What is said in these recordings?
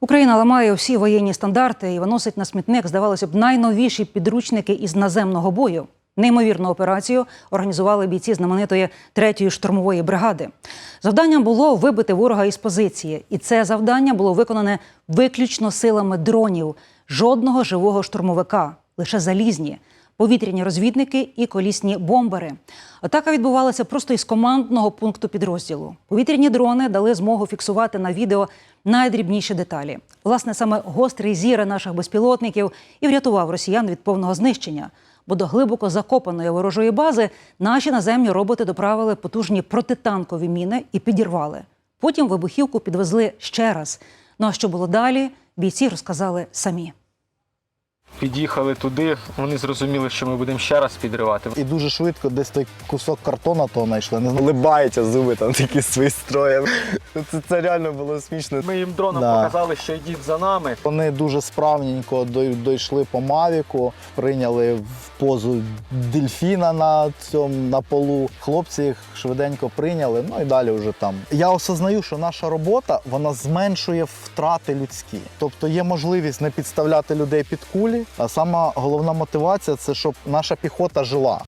Україна ламає всі воєнні стандарти і виносить на смітник, здавалося б, найновіші підручники із наземного бою. Неймовірну операцію організували бійці знаменитої третьої штурмової бригади. Завданням було вибити ворога із позиції, і це завдання було виконане виключно силами дронів. Жодного живого штурмовика, лише залізні, повітряні розвідники і колісні бомбери. Атака відбувалася просто із командного пункту підрозділу. Повітряні дрони дали змогу фіксувати на відео найдрібніші деталі. Власне, саме гострий зір наших безпілотників і врятував росіян від повного знищення. Бо до глибоко закопаної ворожої бази наші наземні роботи доправили потужні протитанкові міни і підірвали. Потім вибухівку підвезли ще раз. Ну а що було далі, бійці розказали самі. Під'їхали туди, вони зрозуміли, що ми будемо ще раз підривати. І дуже швидко десь той кусок картона того знайшли. Не улибаються зуби там такі свої строєм. Це, це реально було смішно. Ми їм дроном Да. показали, що йдіть за нами. Вони дуже справненько дійшли по мавіку, прийняли в позу дельфіна на цьому на полу. Хлопці їх швиденько прийняли. Ну і далі вже там. Я осознаю, що наша робота вона зменшує втрати людські. Тобто є можливість не підставляти людей під кулі. А сама головна мотивація це щоб наша піхота жила.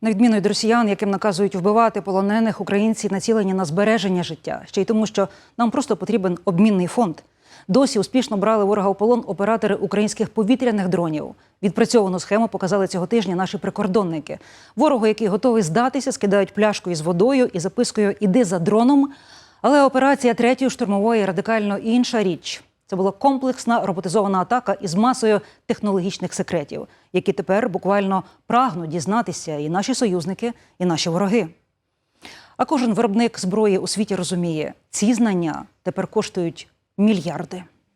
На відміну від росіян, яким наказують вбивати полонених, українці націлені на збереження життя, ще й тому, що нам просто потрібен обмінний фонд. Досі успішно брали ворога у полон оператори українських повітряних дронів. Відпрацьовану схему показали цього тижня наші прикордонники. Ворогу, який готовий здатися, скидають пляшку із водою і запискою Іди за дроном. Але операція третьої штурмової радикально інша річ. Це була комплексна роботизована атака із масою технологічних секретів, які тепер буквально прагнуть дізнатися і наші союзники, і наші вороги. А кожен виробник зброї у світі розуміє, ці знання тепер коштують мільярди.